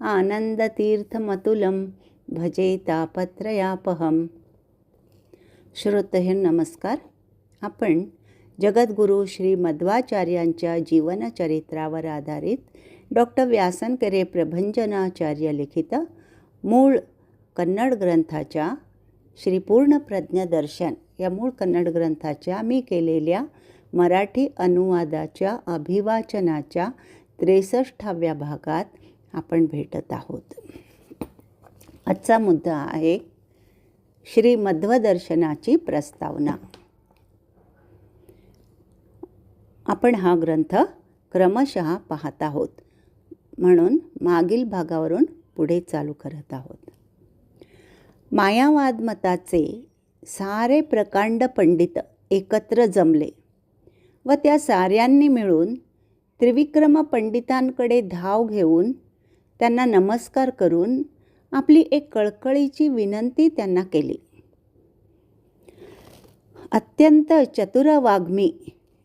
आनन्दतीर्थमतुलं भजे तापत्रयापहम। श्रोतहे नमस्कार। आपण जगद्गुरू श्री मध्वाचार्यांच्या जीवनचरित्रावर आधारित डॉक्टर व्यासनकरे प्रभंजनाचार्य लिखित मूळ कन्नड ग्रंथाच्या श्री पूर्ण दर्शन या मूळ कन्नड ग्रंथाच्या मी केलेल्या मराठी अनुवादाच्या अभिवाचनाच्या त्रेसष्टाव्या भागात आपण भेटत आहोत. आजचा मुद्दा आहे श्री मध्वदर्शनाची प्रस्तावना. आपण हा ग्रंथ क्रमशः पाहत आहोत. म्हणून मागील भागावरून पुढे चालू करत आहोत. मायावाद मताचे सारे प्रकांड पंडित एकत्र जमले व त्या साऱ्यांनी मिळून त्रिविक्रम पंडितांकडे धाव घेऊन त्यांना नमस्कार करून आपली एक कळकळीची विनंती त्यांना केली. अत्यंत चतुर वाग्मी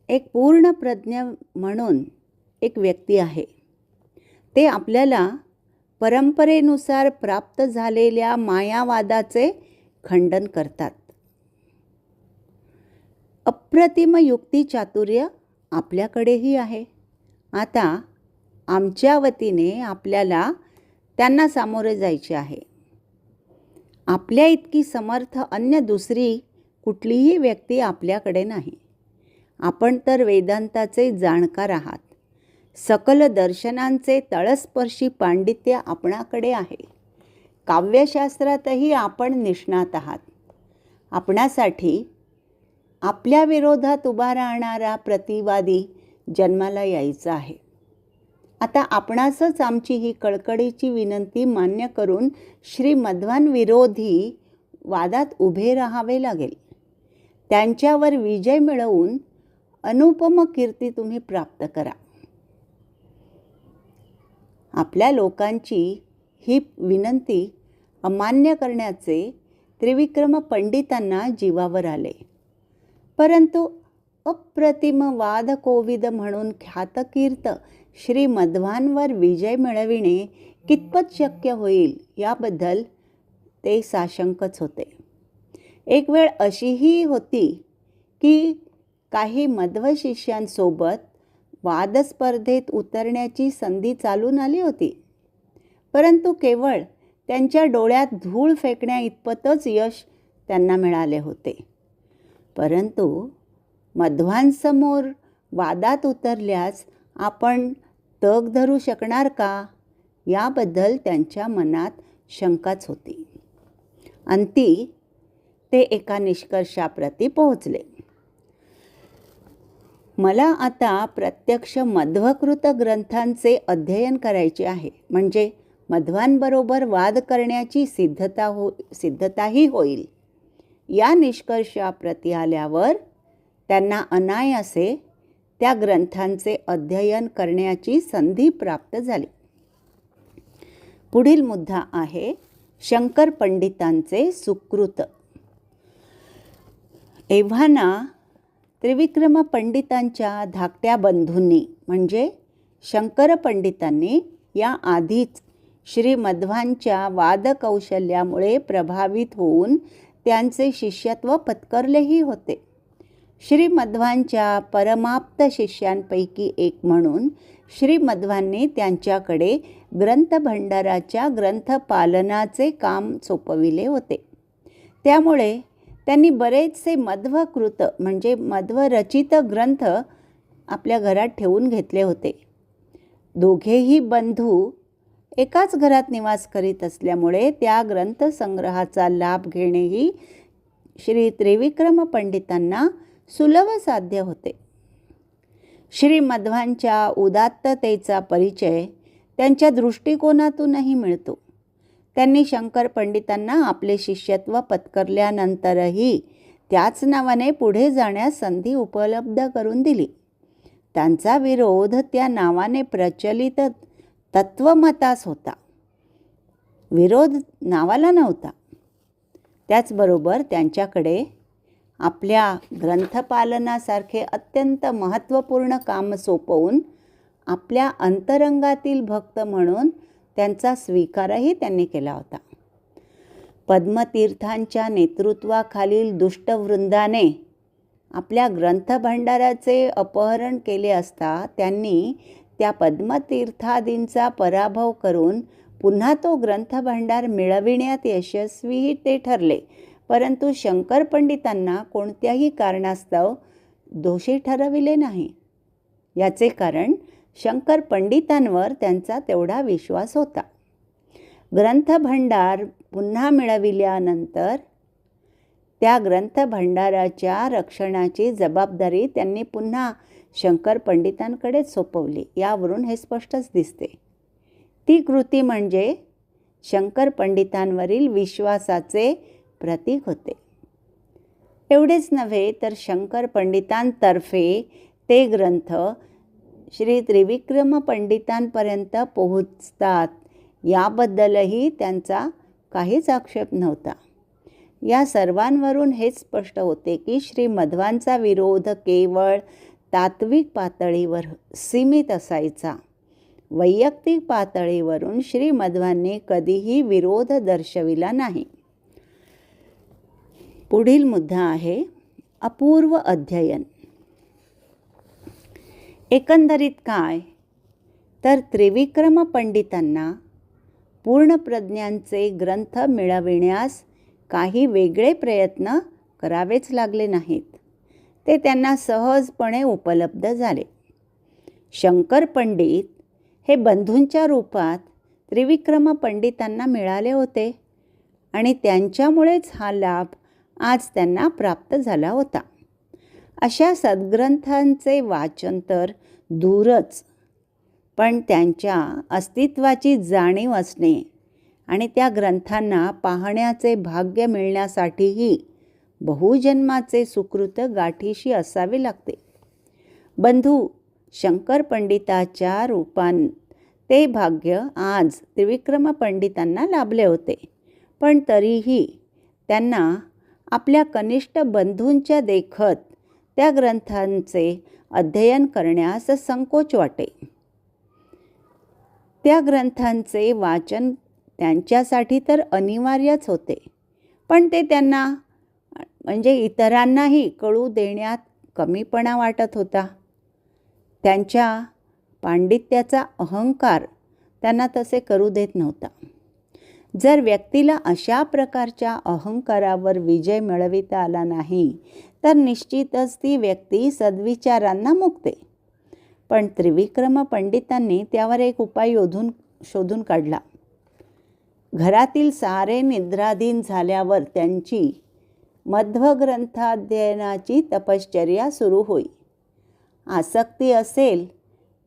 एक पूर्ण प्रज्ञ म्हणून एक व्यक्ती आहे. ते आपल्याला परंपरेनुसार प्राप्त झालेल्या मायावादाचे खंडन करतात. अप्रतिम युक्तीचातुर्य आपल्याकडेही आहे. आता आमच्या वतीने आपल्याला त्यांना सामोरे जायचे आहे. आपल्या इतकी समर्थ अन्य दुसरी कुठलीही व्यक्ती आपल्याकडे नाही. आपण तर वेदांताचे जाणकार आहात. सकल दर्शनांचे तळस्पर्शी पांडित्य आपणाकडे आहे. काव्यशास्त्रातही आपण निष्णात आहात. आपणासाठी आपल्या विरोधात उभा राहणारा प्रतिवादी जन्माला यायचा आहे. आता आपणासच आमची ही कळकळीची विनंती मान्य करून श्री मध्वांविरोधी वादात उभे राहावे लागेल. त्यांच्यावर विजय मिळवून अनुपम कीर्ती तुम्ही प्राप्त करा. आपल्या लोकांची ही विनंती अमान्य करण्याचे त्रिविक्रम पंडितांना जीवावर आले. परंतु अप्रतिम वादकोविद म्हणून ख्यातकीर्त श्री मध्वांवर विजय मिळविणे कितपत शक्य होईल याबद्दल ते साशंकच होते. एक वेळ अशीही होती की काही मध्व शिष्यांसोबत वादस्पर्धेत उतरण्याची संधी चालून आली होती. परंतु केवळ त्यांच्या डोळ्यात धूळ फेकण्या इतपतच यश त्यांना मिळाले होते. परंतु मध्वांसमोर वादात उतरल्यास आपण तग धरू शकणार का? याबद्दल त्यांच्या मनात शंकाच होती. अंती ते एका निष्कर्षाप्रती पोहोचले. मला आता प्रत्यक्ष मध्वकृत ग्रंथांचे अध्ययन करायचे आहे. म्हणजे मध्वांबरोबर वाद करण्याची सिद्धता हो सिद्धताही होईल. या निष्कर्षाप्रती आल्यावर त्यांना अनायासे त्या ग्रंथांचे अध्ययन करण्याची संधी प्राप्त झाली. पुढील मुद्दा आहे शंकर पंडितांचे सुकृत. एव्हाना त्रिविक्रम पंडितांच्या धाकट्या बंधूंनी म्हणजे शंकर पंडितांनी या आधीच श्रीमध्वांच्या वादकौशल्यामुळे प्रभावित होऊन त्यांचे शिष्यत्व पत्करलेही होते. श्रीमध्वांच्या परमाप्त शिष्यांपैकी एक म्हणून श्रीमध्वांनी त्यांच्याकडे ग्रंथभंडाराच्या ग्रंथपालनाचे काम सोपविले होते. त्यामुळे त्यांनी बरेचसे मध्वकृत म्हणजे मध्वरचित ग्रंथ आपल्या घरात ठेवून घेतले होते. दोघेही बंधू एकाच घरात निवास करीत असल्यामुळे त्या ग्रंथसंग्रहाचा लाभ घेणेही श्री त्रिविक्रम पंडितांना सुलभ साध्य होते. श्रीमध्वांच्या उदात्ततेचा परिचय त्यांच्या दृष्टिकोनातूनही मिळतो. त्यांनी शंकर पंडितांना आपले शिष्यत्व पत्करल्यानंतरही त्याच नावाने पुढे जाण्यास संधी उपलब्ध करून दिली. त्यांचा विरोध त्या नावाने प्रचलित तत्वमतास होता. विरोध नावाला नव्हता. त्याचबरोबर त्यांच्याकडे आपल्या ग्रंथपालनासारखे अत्यंत महत्त्वपूर्ण काम सोपवून आपल्या अंतरंगातील भक्त म्हणून त्यांचा स्वीकारही त्यांनी केला होता. पद्मतीर्थांच्या नेतृत्वाखालील दुष्टवृंदाने आपल्या ग्रंथभांडाराचे अपहरण केले असता त्यांनी त्या पद्मतीर्थादींचा पराभव करून पुन्हा तो ग्रंथभांडार मिळविण्यात यशस्वीही ते ठरले. परंतु शंकर पंडितांना कोणत्याही कारणास्तव दोषी ठरविले नाही. याचे कारण शंकर पंडितांवर त्यांचा तेवढा विश्वास होता. ग्रंथभंडार पुन्हा मिळविल्यानंतर त्या ग्रंथभंडाराच्या रक्षणाची जबाबदारी त्यांनी पुन्हा शंकर पंडितांकडेच सोपवली. यावरून हे स्पष्टच दिसते. ती कृती म्हणजे शंकर पंडितांवरील विश्वासाचे प्रतीक होते. एवढेच नव्हे तर शंकर पंडितांतर्फे ते ग्रंथ श्री त्रिविक्रम पंडितांपर्यंत पोहोचतात. याबद्दलही त्यांचा काहीच आक्षेप नव्हता. या सर्वांवरून हेच स्पष्ट होते की श्री मध्वांचा विरोध केवळ तात्विक पातळीवर सीमित असायचा. वैयक्तिक पातळीवरून श्री मध्वांनी कधीही विरोध दर्शविला नाही. पुढील मुद्दा आहे अपूर्व अध्ययन. एकंदरीत काय? तर त्रिविक्रम पंडितांना पूर्णप्रज्ञांचे ग्रंथ मिळविण्यास काही वेगळे प्रयत्न करावेच लागले नाहीत. ते त्यांना सहजपणे उपलब्ध झाले. शंकर पंडित हे बंधूंच्या रूपात त्रिविक्रम पंडितांना मिळाले होते आणि त्यांच्यामुळेच हा लाभ आज त्यांना प्राप्त झाला होता. अशा सद्ग्रंथांचे वाचन तर दूरच पण त्यांच्या अस्तित्वाची जाणीव असणे आणि त्या ग्रंथांना पाहण्याचे भाग्य मिळण्यासाठीही बहुजन्माचे सुकृत गाठीशी असावे लागते. बंधू शंकर पंडिताच्या रूपान ते भाग्य आज त्रिविक्रम पंडितांना लाभले होते पण तरीही त्यांना आपल्या कनिष्ठ बंधूंच्या देखत त्या ग्रंथांचे अध्ययन करण्यास संकोच वाटे. त्या ग्रंथांचे वाचन त्यांच्यासाठी तर अनिवार्यच होते. पण ते त्यांना म्हणजे इतरांनाही कळू देण्यात कमीपणा वाटत होता. त्यांच्या पांडित्याचा अहंकार त्यांना तसे करू देत नव्हता. जर व्यक्तीला अशा प्रकारच्या अहंकारावर विजय मिळविता आला नाही तर निश्चितच ती व्यक्ती सद्विचारांना मुक्ते. पण त्रिविक्रम पंडितांनी त्यावर एक उपाय योधून शोधून काढला. घरातील सारे निद्राधीन झाल्यावर त्यांची मध्वग्रंथाध्ययनाची तपश्चर्या सुरू होई. आसक्ती असेल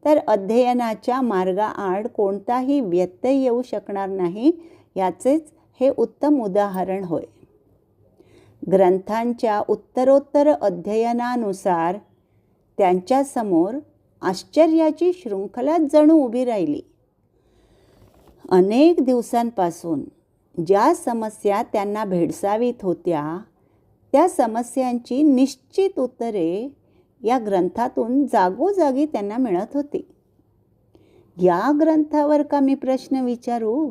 तर अध्ययनाच्या मार्गाआड कोणताही व्यत्यय येऊ शकणार नाही याचेच हे उत्तम उदाहरण होय. ग्रंथांच्या उत्तरोत्तर अध्ययनानुसार त्यांच्यासमोर आश्चर्याची शृंखला जणू उभी राहिली. अनेक दिवसांपासून ज्या समस्या त्यांना भेडसावीत होत्या त्या समस्यांची निश्चित उत्तरे या ग्रंथातून जागोजागी त्यांना मिळत होती. या ग्रंथावर का मी प्रश्न विचारू?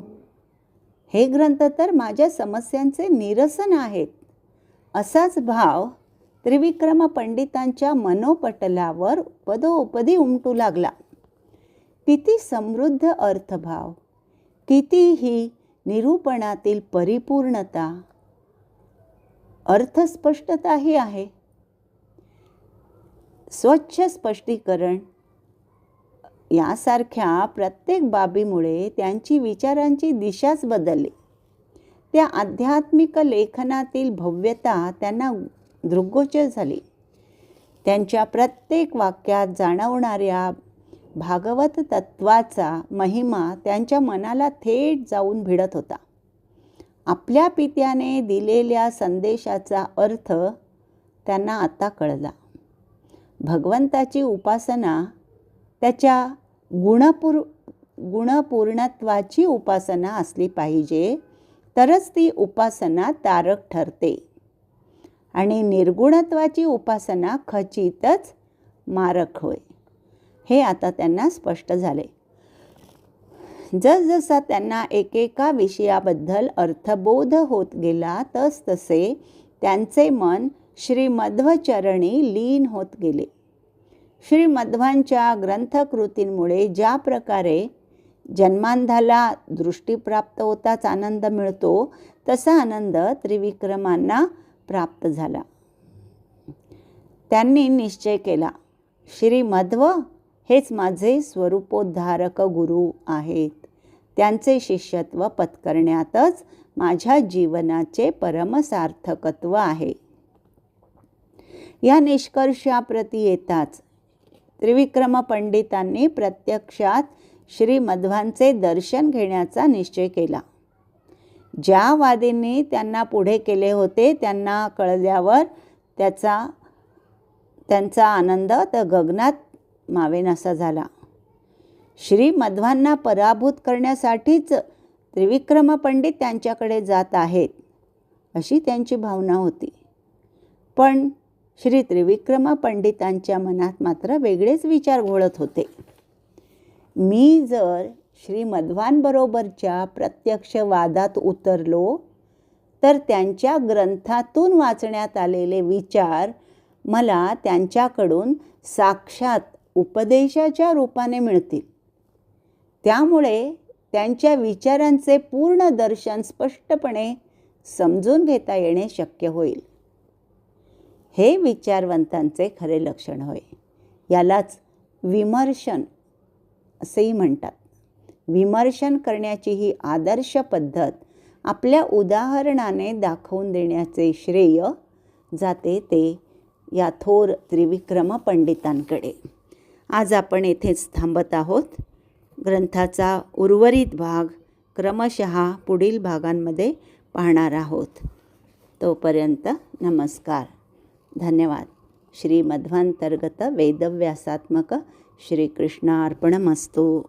हे ग्रंथ तर माझ्या समस्यांचे निरसन आहेत. असाच भाव त्रिविक्रम पंडितांच्या मनोपटलावर पदोपदी उमटू लागला. किती समृद्ध अर्थभाव. कितीही निरूपणातील परिपूर्णता. अर्थस्पष्टताही आहे. स्वच्छ स्पष्टीकरण यासारख्या प्रत्येक बाबीमुळे त्यांची विचारांची दिशाच बदलली. त्या आध्यात्मिक लेखनातील भव्यता त्यांना दृग्गोचर झाली. त्यांच्या प्रत्येक वाक्यात जाणवणाऱ्या भागवत तत्वाचा महिमा त्यांच्या मनाला थेट जाऊन भिडत होता. आपल्या पित्याने दिलेल्या संदेशाचा अर्थ त्यांना आता कळला. भगवंताची उपासना त्याच्या गुणपूर गुणपूर्णत्वाची उपासना असली पाहिजे तरच ती उपासना तारक ठरते. आणि निर्गुणत्वाची उपासना खचितच मारक होय. हे आता त्यांना स्पष्ट झाले. जसजसा त्यांना एकेका विषयाबद्दल अर्थबोध होत गेला तसतसे त्यांचे मन श्रीमध्वचरणी लीन होत गेले. श्री मध्वांच्या ग्रंथकृतींमुळे ज्या प्रकारे जन्मांधाला दृष्टी प्राप्त होताच आनंद मिळतो तसा आनंद त्रिविक्रमांना प्राप्त झाला. त्यांनी निश्चय केला श्री मध्व हेच माझे स्वरूपोद्धारक गुरु आहेत. त्यांचे शिष्यत्व पत्करण्यातच माझ्या जीवनाचे परमसार्थकत्व आहे. या निष्कर्षाप्रती येताच त्रिविक्रम पंडितांनी प्रत्यक्षात श्री मध्वांचे दर्शन घेण्याचा निश्चय केला. ज्या वादींनी त्यांना पुढे केले होते त्यांना कळल्यावर त्याचा त्यांचा आनंद तर गगनात मावेनासा झाला. श्री मध्वांना पराभूत करण्यासाठीच त्रिविक्रम पंडित त्यांच्याकडे जात आहेत अशी त्यांची भावना होती. पण श्री त्रिविक्रम पंडितांच्या मनात मात्र वेगळेच विचार घोळत होते. मी जर श्री मध्वांबरोबरच्या प्रत्यक्ष वादात उतरलो तर त्यांच्या ग्रंथातून वाचण्यात आलेले विचार मला त्यांच्याकडून साक्षात उपदेशाच्या रूपाने मिळतील. त्यामुळे त्यांच्या विचारांचे पूर्ण दर्शन स्पष्टपणे समजून घेता येणे शक्य होईल. हे विचारवंतांचे खरे लक्षण होय. यालाच विमर्शन असेही म्हणतात. विमर्शन करण्याची ही आदर्श पद्धत आपल्या उदाहरणाने दाखवून देण्याचे श्रेय जाते ते या थोर त्रिविक्रम पंडितांकडे. आज आपण येथेच थांबत आहोत. ग्रंथाचा उर्वरित भाग क्रमशः पुढील भागांमध्ये पाहणार आहोत. तोपर्यंत नमस्कार. धन्यवाद श्रीमध्वांतर्गत वेदव्यासात्मक श्रीकृष्णार्पणमस्तू